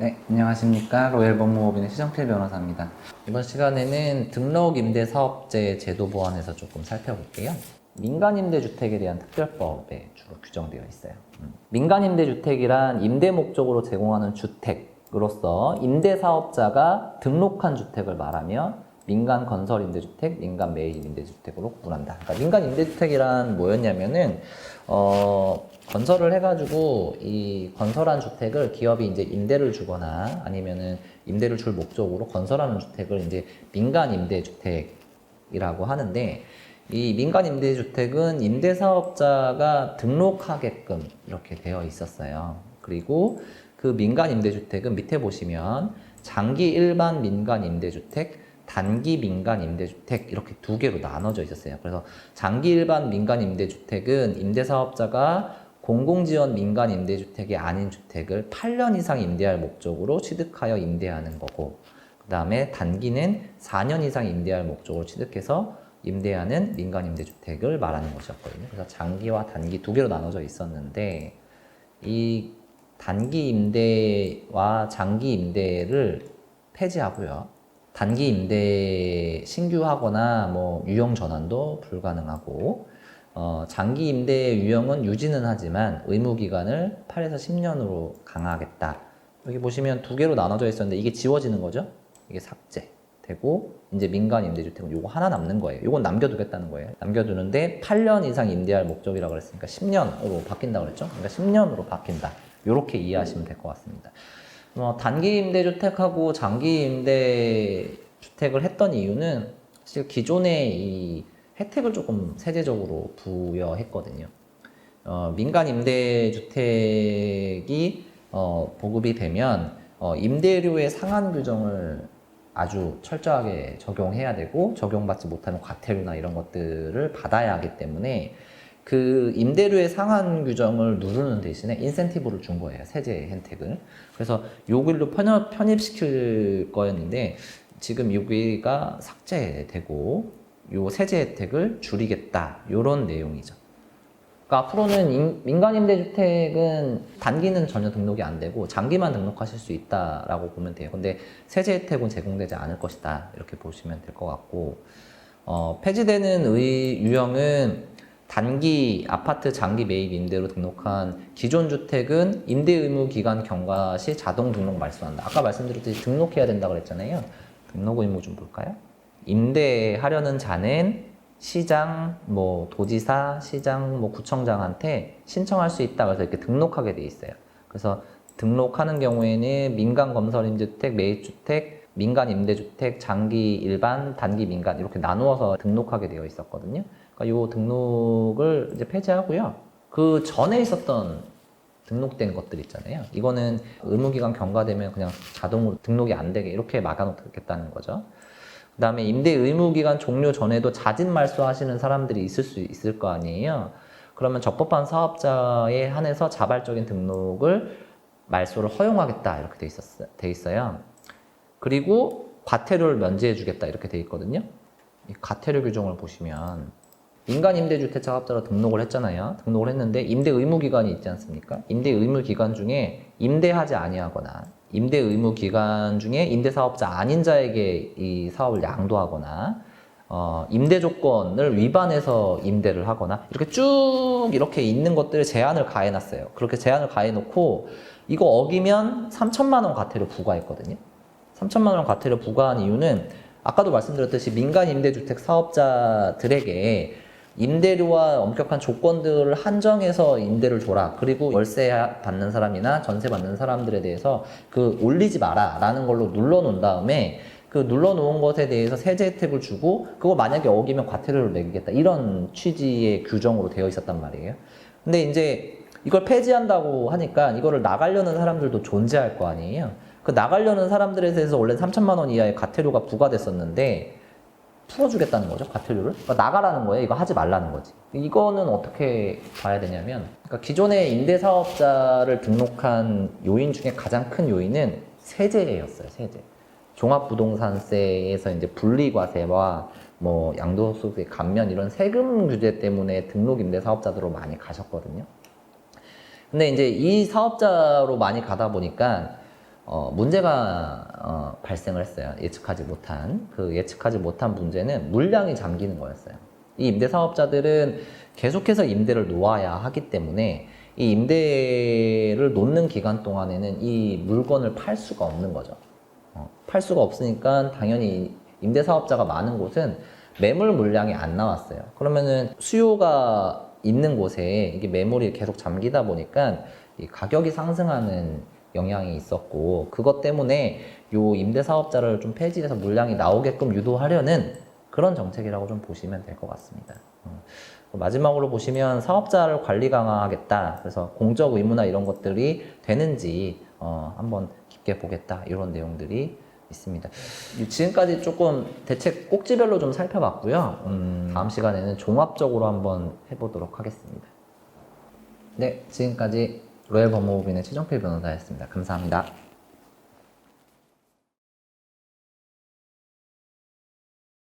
네, 안녕하십니까. 로열 법무법인의 시정필 변호사입니다. 이번 시간에는 등록 임대 사업제 제도 보완에서 조금 살펴볼게요. 민간 임대 주택에 대한 특별법에 주로 규정되어 있어요. 음. 민간 임대 주택이란 임대 목적으로 제공하는 주택으로서 임대 사업자가 등록한 주택을 말하며 민간 건설 임대주택, 민간 매입 임대주택으로 구분한다. 그러니까 민간 임대주택이란 뭐였냐면은 어, 건설을 해가지고 이 건설한 주택을 기업이 이제 임대를 주거나 아니면은 임대를 줄 목적으로 건설하는 주택을 이제 민간 임대주택이라고 하는데 이 민간 임대주택은 임대사업자가 등록하게끔 이렇게 되어 있었어요. 그리고 그 민간 임대주택은 밑에 보시면 장기 일반 민간 임대주택, 단기 민간 임대주택 이렇게 두 개로 나눠져 있었어요. 그래서 장기 일반 민간 임대주택은 임대사업자가 공공지원 민간 임대주택이 아닌 주택을 8년 이상 임대할 목적으로 취득하여 임대하는 거고, 그 다음에 단기는 4년 이상 임대할 목적으로 취득해서 임대하는 민간 임대주택을 말하는 것이었거든요. 그래서 장기와 단기 두 개로 나눠져 있었는데, 이 단기 임대와 장기 임대를 폐지하고요. 단기 임대 신규하거나 뭐 유형 전환도 불가능하고 어, 장기 임대 유형은 유지는 하지만 의무 기간을 8에서 10년으로 강화하겠다. 여기 보시면 두 개로 나눠져 있었는데 이게 지워지는 거죠. 이게 삭제되고 이제 민간 임대주택은 요거 하나 남는 거예요. 요건 남겨두겠다는 거예요. 남겨두는데 8년 이상 임대할 목적이라고 그랬으니까 10년으로 바뀐다고 그랬죠. 그러니까 10년으로 바뀐다. 요렇게 이해하시면 될 것 같습니다. 뭐 단기 임대주택하고 장기 임대주택을 했던 이유는 사실 기존의 이 혜택을 조금 세제적으로 부여했거든요. 어, 민간 임대주택이 어, 보급이 되면 어, 임대료의 상한 규정을 아주 철저하게 적용해야 되고 적용받지 못하는 과태료나 이런 것들을 받아야 하기 때문에 그 임대료의 상한 규정을 누르는 대신에 인센티브를 준 거예요. 세제 혜택을. 그래서 요길로 편입, 편입시킬 거였는데 지금 여기가 삭제되고 요 세제 혜택을 줄이겠다. 요런 내용이죠. 그러니까 앞으로는 임- 민간 임대주택은 단기는 전혀 등록이 안 되고 장기만 등록하실 수 있다라고 보면 돼요. 근데 세제 혜택은 제공되지 않을 것이다. 이렇게 보시면 될 것 같고 어, 폐지되는 의 유형은 단기 아파트 장기 매입 임대로 등록한 기존 주택은 임대 의무 기간 경과 시 자동 등록 말소한다. 아까 말씀드렸듯이 등록해야 된다고 그랬잖아요. 등록 의무 좀 볼까요? 임대하려는 자는 시장, 뭐 도지사, 시장, 뭐 구청장한테 신청할 수 있다. 그래서 이렇게 등록하게 돼 있어요. 그래서 등록하는 경우에는 민간 건설 임대주택, 매입 주택, 민간 임대주택, 장기 일반, 단기 민간 이렇게 나누어서 등록하게 되어 있었거든요. 그러니까 요 등록을 이제 폐지하고요. 그 전에 있었던 등록된 것들 있잖아요. 이거는 의무기간 경과되면 그냥 자동으로 등록이 안 되게 이렇게 막아놓겠다는 거죠. 그 다음에 임대 의무기간 종료 전에도 자진 말소하시는 사람들이 있을 수 있을 거 아니에요. 그러면 적법한 사업자에 한해서 자발적인 등록을 말소를 허용하겠다 이렇게 돼, 있었, 돼 있어요. 그리고 과태료를 면제해 주겠다 이렇게 돼 있거든요. 이 과태료 규정을 보시면 민간 임대주택 작업자로 등록을 했잖아요. 등록을 했는데 임대 의무 기간이 있지 않습니까? 임대 의무 기간 중에 임대하지 아니하거나 임대 의무 기간 중에 임대 사업자 아닌 자에게 이 사업을 양도하거나 어, 임대 조건을 위반해서 임대를 하거나 이렇게 쭉 이렇게 있는 것들을 제한을 가해놨어요. 그렇게 제한을 가해놓고 이거 어기면 3천만 원 과태료 부과했거든요. 3천만 원 과태료 부과한 이유는 아까도 말씀드렸듯이 민간 임대주택 사업자들에게 임대료와 엄격한 조건들을 한정해서 임대를 줘라. 그리고 월세 받는 사람이나 전세 받는 사람들에 대해서 그 올리지 마라. 라는 걸로 눌러놓은 다음에 그 눌러놓은 것에 대해서 세제 혜택을 주고 그거 만약에 어기면 과태료를 매기겠다. 이런 취지의 규정으로 되어 있었단 말이에요. 근데 이제 이걸 폐지한다고 하니까 이거를 나가려는 사람들도 존재할 거 아니에요. 그 나가려는 사람들에 대해서 원래 3천만 원 이하의 과태료가 부과됐었는데 풀어주겠다는 거죠 과태료를? 그러니까 나가라는 거예요. 이거 하지 말라는 거지. 이거는 어떻게 봐야 되냐면 그러니까 기존의 임대사업자를 등록한 요인 중에 가장 큰 요인은 세제였어요 세제. 종합부동산세에서 이제 분리과세와 뭐 양도소득세 감면 이런 세금 규제 때문에 등록 임대사업자들로 많이 가셨거든요. 근데 이제 이 사업자로 많이 가다 보니까 어, 문제가 어, 발생을 했어요. 예측하지 못한 그 예측하지 못한 문제는 물량이 잠기는 거였어요. 이 임대 사업자들은 계속해서 임대를 놓아야 하기 때문에 이 임대를 놓는 기간 동안에는 이 물건을 팔 수가 없는 거죠. 어, 팔 수가 없으니까 당연히 임대 사업자가 많은 곳은 매물 물량이 안 나왔어요. 그러면은 수요가 있는 곳에 이게 매물이 계속 잠기다 보니까 이 가격이 상승하는 영향이 있었고 그것 때문에 요 임대 사업자를 좀 폐지해서 물량이 나오게끔 유도하려는 그런 정책이라고 좀 보시면 될 것 같습니다. 어, 마지막으로 보시면 사업자를 관리 강화하겠다. 그래서 공적 의무나 이런 것들이 되는지 어, 한번 깊게 보겠다. 이런 내용들이 있습니다. 지금까지 조금 대책 꼭지별로 좀 살펴봤고요. 음, 다음 시간에는 종합적으로 한번 해보도록 하겠습니다. 네, 지금까지 로얄 법무법인의 최정필 변호사였습니다. 감사합니다.